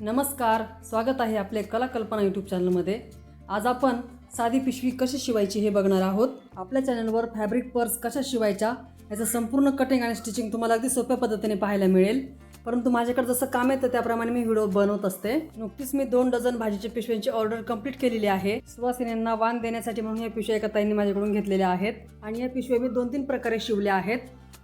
नमस्कार स्वागत आहे आपले कला कल्पना यूट्यूब चॅनलमध्ये आज आपण साधी पिशवी कशी शिवायची हे बघणार आहोत. आपल्या चॅनलवर फॅब्रिक पर्स कशा शिवायच्या याचं संपूर्ण कटिंग आणि स्टिचिंग तुम्हाला अगदी सोप्या पद्धतीने पाहायला मिळेल. परंतु माझ्याकडे जसं काम येतं त्याप्रमाणे मी व्हिडिओ बनवत असते. नुकतीच मी दोन डझन भाजीच्या पिशव्यांची ऑर्डर कंप्लीट केलेली आहे. सुवासिनींना वाण देण्यासाठी म्हणून या पिशव्या एका ताईंनी माझ्याकडून घेतलेल्या आहेत. आणि या पिशव्या मी दोन तीन प्रकारे शिवल्या आहेत.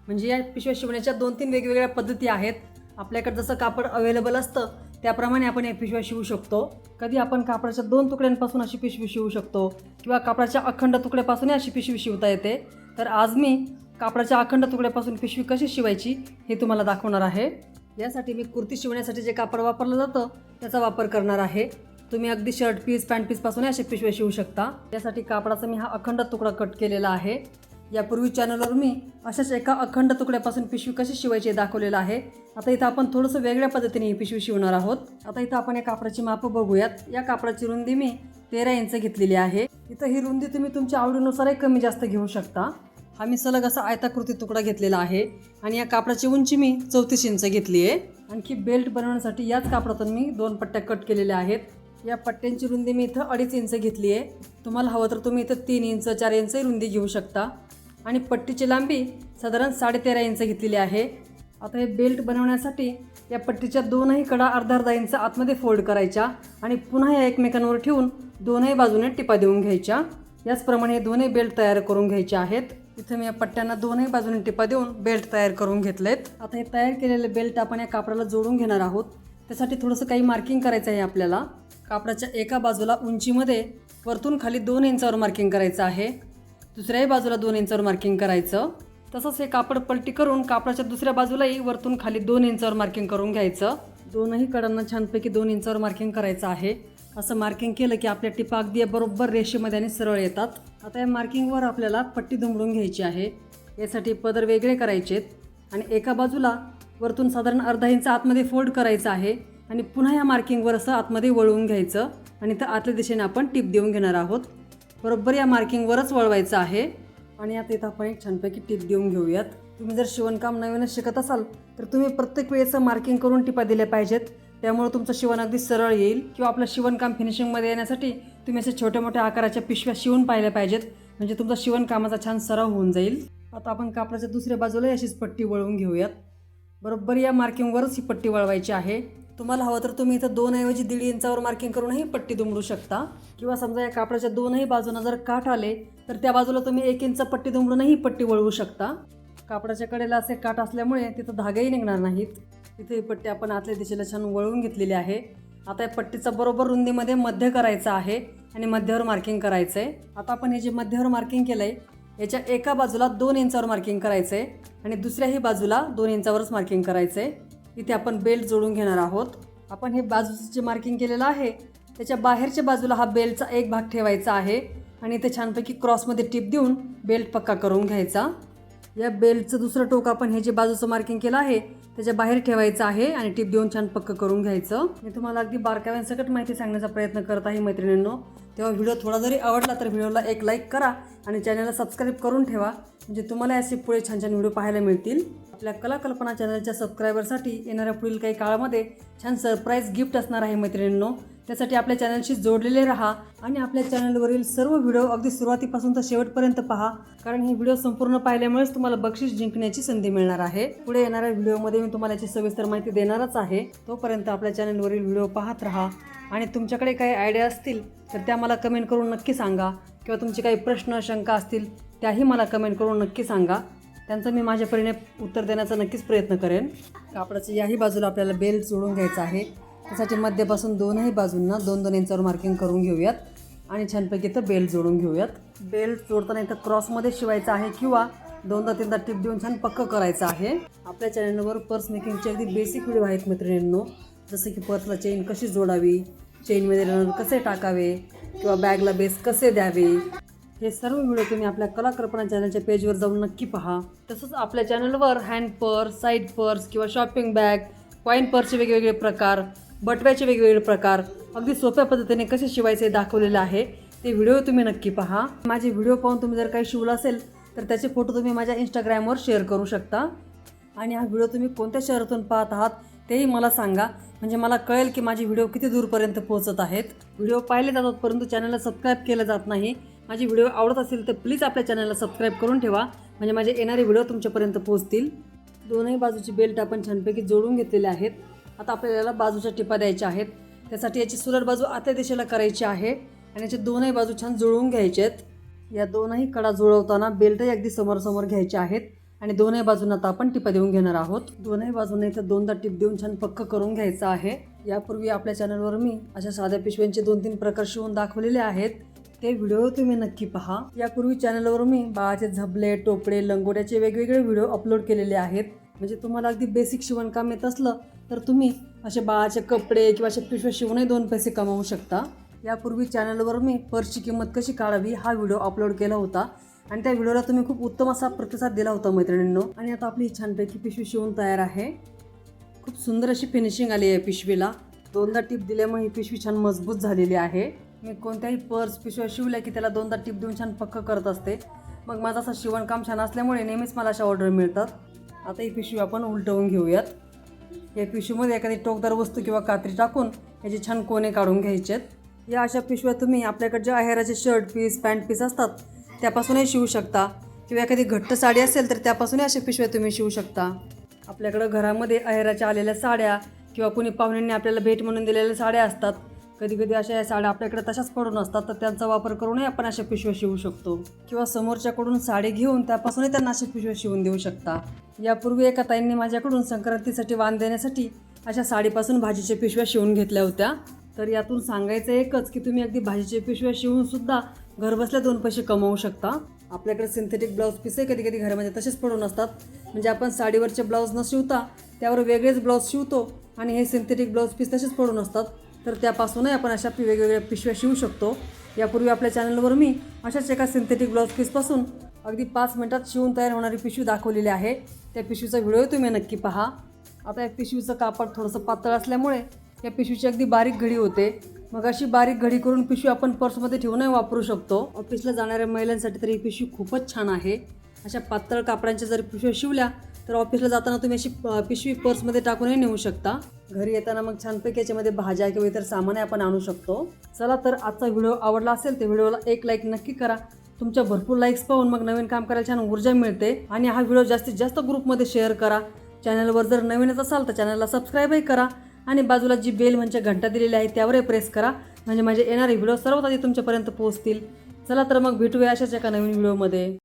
म्हणजे या पिशव्या शिवण्याच्या दोन तीन वेगवेगळ्या पद्धती आहेत. आपल्याकडे जसं कापड अवेलेबल असतं त्याप्रमाणे आपण या पिशव्या शिवू शकतो. कधी आपण कापडाच्या दोन तुकड्यांपासून अशी पिशवी शिवू शकतो किंवा कापडाच्या अखंड तुकड्यापासूनही अशी पिशवी शिवता येते. तर आज मी कापडाच्या अखंड तुकड्यापासून पिशवी कशी शिवायची हे तुम्हाला दाखवणार आहे. यासाठी मी कुर्ती शिवण्यासाठी जे कापड वापरलं जातं त्याचा वापर करणार आहे. तुम्ही अगदी शर्ट पीस पॅन्ट पीसपासून असे पिशव्या शिवू शकता. यासाठी कापडाचा मी हा अखंड तुकडा कट केलेला आहे. यापूर्वी चॅनलवर मी अशाच एका अखंड तुकड्यापासून पिशवी कशी शिवायची हे दाखवलेलं आहे. आता इथं आपण थोडंसं वेगळ्या पद्धतीने ही पिशवी शिवणार आहोत. आता इथं आपण या कापडाची मापं बघूयात. या कापडाची रुंदी मी तेरा इंच घेतलेली आहे. इथं ही रुंदी तुम्ही तुमच्या आवडीनुसारही कमी जास्त घेऊ शकता. हा मी सलग असा आयताकृती तुकडा घेतलेला आहे. आणि या कापडाची उंची मी चौतीस इंच घेतली आहे. आणखी बेल्ट बनवण्यासाठी याच कापडातून मी दोन पट्ट्या कट केलेल्या आहेत. या पट्ट्यांची रुंदी मी इथं अडीच इंच घेतली आहे. तुम्हाला हवं तर तुम्ही इथं तीन इंच चार इंचही रुंदी घेऊ शकता. आणि पट्टीची लांबी साधारण साडेतेरा इंच घेतलेली आहे. आता हे बेल्ट बनवण्यासाठी या पट्टीच्या दोनही कडा अर्धा अर्धा इंच आतमध्ये फोल्ड करायच्या आणि पुन्हा या एकमेकांवर ठेवून दोनही बाजूने टिपा देऊन घ्यायच्या. याचप्रमाणे हे दोन्ही बेल्ट तयार करून घ्यायचे आहेत. इथं मी या पट्ट्यांना दोनही बाजूने टिपा देऊन बेल्ट तयार करून घेतलेत. आता हे तयार केलेले बेल्ट आपण या कापडाला जोडून घेणार आहोत. त्यासाठी थोडंसं काही मार्किंग करायचं आहे आपल्याला. कापडाच्या एका बाजूला उंचीमध्ये वरतून खाली दोन इंचावर मार्किंग करायचं आहे. दुसऱ्याही बाजूला दोन इंचावर मार्किंग करायचं. तसंच हे कापड पलटी करून कापडाच्या दुसऱ्या बाजूलाही वरतून खाली दोन इंचावर मार्किंग करून घ्यायचं. दोनही कडांना छानपैकी दोन इंचावर मार्किंग करायचं आहे. असं मार्किंग केलं की आपल्या टिपा अगदी बरोबर रेषेमध्ये आणि सरळ येतात. आता या मार्किंगवर आपल्याला पट्टी दुमडून घ्यायची आहे. यासाठी पदर वेगळे करायचेत. आणि एका बाजूला वरतून साधारण अर्धा इंच आतमध्ये फोल्ड करायचं आहे. आणि पुन्हा या मार्किंगवर असं आतमध्ये वळवून घ्यायचं. आणि तर आतल्या दिशेने आपण टिप देऊन घेणार आहोत. बरोबर या मार्किंगवरच वळवायचं आहे. आणि आता इथं आपण एक छानपैकी टिप देऊन घेऊयात. तुम्ही जर शिवणकाम नवीनच शिकत असाल तर तुम्ही प्रत्येक वेळेचं मार्किंग करून टिपा दिल्या पाहिजेत. त्यामुळे तुमचं शिवण अगदी सरळ येईल किंवा आपलं शिवणकाम फिनिशिंगमध्ये येण्यासाठी तुम्ही असे छोट्या मोठ्या आकाराच्या पिशव्या शिवून पाहिल्या पाहिजेत. म्हणजे तुमचा शिवणकामाचा छान सराव होऊन जाईल. आता आपण कापडाच्या दुसऱ्या बाजूला अशीच पट्टी वळवून घेऊयात. बरोबर या मार्किंगवरच ही पट्टी वळवायची आहे. तुम्हाला हवं तर तुम्ही इथं दोन ऐवजी दीड इंचावर मार्किंग करूनही पट्टी दुमडू शकता. किंवा समजा या कापडाच्या दोनही बाजूंना जर काठ आले तर त्या बाजूला तुम्ही एक इंच पट्टी दुमडूनही पट्टी वळवू शकता. कापडाच्या कडेला असे काठ असल्यामुळे तिथं धागेही निघणार नाहीत. तिथे ही पट्टी आपण आतल्या दिशेला छान वळवून घेतलेली आहे. आता या पट्टीचा बरोबर रुंदीमध्ये मध्य करायचं आहे आणि मध्यावर मार्किंग करायचं आहे आता आपण हे जे मध्यावर मार्किंग केलं आहे याच्या एका बाजूला दोन इंचावर मार्किंग करायचं आहे आणि दुसऱ्याही बाजूला दोन इंचावरच मार्किंग करायचं आहे इथे आपण बेल्ट जोडून घेणार आहोत. आपण हे बाजूचं जे मार्किंग केलेलं आहे त्याच्या बाहेरच्या बाजूला हा बेल्टचा एक भाग ठेवायचा आहे आणि इथे छानपैकी क्रॉसमध्ये टिप देऊन बेल्ट पक्का करून घ्यायचा. या बेल्टचं दुसरं टोक आपण हे जे बाजूचं मार्किंग केलं आहे त्याच्या बाहेर ठेवायचं आहे आणि टिप देऊन छान पक्क करून घ्यायचं. मी तुम्हाला अगदी बारकाव्यांसकट माहिती सांगण्याचा प्रयत्न करत आहे मैत्रिणींनो. तेव्हा व्हिडिओ थोडा जरी आवडला तर व्हिडिओला एक लाईक करा आणि चॅनलला सबस्क्राईब करून ठेवा म्हणजे तुम्हाला असे पुढे छान छान व्हिडिओ पाहायला मिळतील. आपल्या कला कल्पना चॅनलच्या सबस्क्रायबरसाठी येणाऱ्या पुढील काही काळामध्ये छान सरप्राईज गिफ्ट असणार आहे मैत्रिणींनो. त्यासाठी आपल्या चॅनलशी जोडलेले राहा आणि आपल्या चॅनलवरील सर्व व्हिडिओ अगदी सुरुवातीपासून तर शेवटपर्यंत पहा. कारण हे व्हिडिओ संपूर्ण पाहिल्यामुळेच तुम्हाला बक्षीस जिंकण्याची संधी मिळणार आहे. पुढे येणाऱ्या व्हिडिओमध्ये मी तुम्हाला याची सविस्तर माहिती देणारच आहे. तोपर्यंत आपल्या चॅनलवरील व्हिडिओ पाहत राहा. आणि तुमच्याकडे काही आयडिया असतील तर त्या मला कमेंट करून नक्की सांगा. किंवा तुमचे काही प्रश्न शंका असतील त्याही मला कमेंट करून नक्की सांगा. त्यांचं मी माझ्या परीने उत्तर देण्याचा नक्कीच प्रयत्न करेन. कापडाच्या याही बाजूला आपल्याला बेल्ट जोडून घ्यायचा आहे. त्यासाठी मध्यपासून दोनही बाजूंना दोन दोन इंचावर मार्किंग करून घेऊयात. आणि छानपैकी इथं बेल्ट जोडून घेऊयात. बेल्ट जोडताना इथं क्रॉसमध्ये शिवायचं आहे किंवा दोनदा तीनदा टिप देऊन छान पक्क करायचं आहे. आपल्या चॅनलवर पर्स मेकिंगचे अगदी बेसिक व्हिडिओ आहेत मैत्रिणींनो. जसं की पर्सला चेन कशी जोडावी चेनमध्ये रनर कसे टाकावे किंवा बॅगला बेस कसे द्यावे. हे सर्व व्हिडिओ तुम्ही आपल्या कलाकल्पना चॅनलच्या पेजवर जाऊन नक्की पहा. तसंच आपल्या चॅनलवर हँड पर्स साईड पर्स किंवा शॉपिंग बॅग कॉईन पर्सचे वेगवेगळे प्रकार बटव्याचे वेगवेगळे प्रकार अगदी सोप्या पद्धतीने कसे शिवायचे दाखवलेलं आहे ते व्हिडिओ तुम्ही नक्की पहा. माझे व्हिडिओ पाहून तुम्ही जर काही शिवलं असेल तर त्याचे फोटो तुम्ही माझ्या इंस्टाग्रामवर शेअर करू शकता. आणि हा व्हिडिओ तुम्ही कोणत्या शहरातून पाहत आहात तेही मला सांगा. म्हणजे मला कळेल की माझे व्हिडिओ किती दूरपर्यंत पोहोचत आहेत. व्हिडिओ पाहिले जातात परंतु चॅनलला सबस्क्राईब केलं जात नाही. माझी व्हिडिओ आवडत असेल तर प्लीज आपल्या चॅनलला सबस्क्राईब करून ठेवा. म्हणजे माझे येणारे व्हिडिओ तुमच्यापर्यंत पोहोचतील. दोनही बाजूची बेल्ट आपण छानपैकी जोडून घेतलेले आहेत. आता आपल्याला याला बाजूच्या टिपा द्यायच्या आहेत. त्यासाठी याची सुलट बाजू आतल्या दिशेला करायची आहे. आणि याचे दोनही बाजू छान जुळवून घ्यायचे आहेत. या दोनही कडा जुळवताना बेल्टही अगदी समोरसमोर घ्यायचे आहेत. आणि दोनही बाजूंना आता आपण टिपा देऊन घेणार आहोत. दोनही बाजूने इथं दोनदा टिप देऊन छान पक्क करून घ्यायचं आहे. यापूर्वी आपल्या चॅनलवर मी अशा साध्या पिशव्यांचे दोन तीन प्रकार शिवून दाखवलेले आहेत. ते व्हिडिओ तुम्ही नक्की पहा. यापूर्वी चॅनलवर मी बाळाचे झबले टोपडे लंगोट्याचे वेगवेगळे व्हिडिओ अपलोड केलेले आहेत. म्हणजे तुम्हाला अगदी बेसिक शिवणकाम येत असलं तर तुम्ही असे बाळाचे कपडे किंवा असे पिशव्या शिवूनही दोन पैसे कमावू शकता. यापूर्वी चॅनलवर मी पर्सची किंमत कशी काढावी हा व्हिडिओ अपलोड केला होता. आणि त्या व्हिडिओला तुम्ही खूप उत्तम असा प्रतिसाद दिला होता मैत्रिणींनो. आणि आता आपली छानपैकी पिशवी शिवून तयार आहे. खूप सुंदर अशी फिनिशिंग आली आहे पिशवीला. दोनदा टिप दिल्यामुळे ही पिशवी छान मजबूत झालेली आहे. मी कोणत्याही पर्स पिशव्या शिवल्या की त्याला दोनदा टिप देऊन छान पक्क करत असते. मग माझं असं शिवणकाम छान असल्यामुळे नेहमीच मला अशा ऑर्डर मिळतात. आता ही पिशवी आपण उलटवून घेऊयात. या पिशवीमध्ये एखादी टोकदार वस्तू किंवा कात्री टाकून याचे छान कोणे काढून घ्यायचे आहेत या अशा पिशव्या तुम्ही आपल्याकडे जे आहेराचे शर्ट पीस पॅन्ट पीस असतात त्यापासूनही शिवू शकता. किंवा एखादी घट्ट साडी असेल तर त्यापासूनही अशा पिशव्या तुम्ही शिवू शकता. आपल्याकडं घरामध्ये आहेराच्या आलेल्या साड्या किंवा कुणी पाहुण्यांनी आपल्याला भेट म्हणून दिलेल्या साड्या असतात. कधी कधी अशा या साड्या आपल्याकडे तशाच पडून असतात तर त्यांचा वापर करूनही आपण अशा पिशव्या शिवू शकतो. किंवा समोरच्याकडून साडी घेऊन त्यापासूनही त्यांना अशा पिशव्या शिवून देऊ शकता. यापूर्वी एका ताईंनी माझ्याकडून संक्रांतीसाठी वाण देण्यासाठी अशा साडीपासून भाजीच्या पिशव्या शिवून घेतल्या होत्या. तर यातून सांगायचं एकच की तुम्ही अगदी भाजीच्या पिशव्या शिवून सुद्धा घरबसल्या दोन पैसे कमवू शकता. आपल्याकडे सिंथेटिक ब्लाऊज पीसही कधी कधी घरामध्ये तसेच पडून असतात. म्हणजे आपण साडीवरचे ब्लाऊज न शिवता त्यावर वेगळेच ब्लाऊज शिवतो आणि हे सिंथेटिक ब्लाऊज पीस तसेच पडून असतात. तर त्यापासूनही आपण अशा वेगवेगळ्या पिशव्या शिवू शकतो. यापूर्वी आपल्या चॅनलवर मी अशाच एका सिंथेटिक ब्लाऊज पीसपासून अगदी पाच मिनटात शिवून तयार होणारी पिशवी दाखवलेली आहे. त्या पिशवीचा व्हिडिओ तुम्ही नक्की पहा. आता या पिशवीचं कापड थोडंसं पातळ असल्यामुळे या पिशवीची अगदी बारीक घडी होते. मग अशी बारीक घडी करून पिशवी आपण पर्समध्ये ठेवूनही वापरू शकतो. ऑफिसला जाणाऱ्या महिलांसाठी तर ही पिशवी खूपच छान आहे. अशा पातळ कापडांच्या जर पिशव्या शिवल्या तर ऑफिसला जाताना तुम्ही अशी पिशवी पर्समध्ये टाकूनही नेऊ शकता. घरी येताना मग छानपैकी याच्यामध्ये भाज्या किंवा इतर सामानही आपण आणू शकतो. चला तर आजचा व्हिडिओ आवडला असेल तर व्हिडिओला एक लाईक नक्की करा. तुमच्या भरपूर लाईक्स पाहून मग नवीन काम करायला छान ऊर्जा मिळते. आणि हा व्हिडिओ जास्तीत जास्त ग्रुपमध्ये शेअर करा. चॅनलवर जर नवीनच असाल तर चॅनलला सबस्क्राईबही करा. आणि बाजूला जी बेल म्हणजे घंटा दिलेली आहे त्यावरही प्रेस करा. म्हणजे माझे येणारे व्हिडिओ सर्वात आधी तुमच्यापर्यंत पोहोचतील. चला तर मग भेटूया अशाच एका नवीन व्हिडिओमध्ये.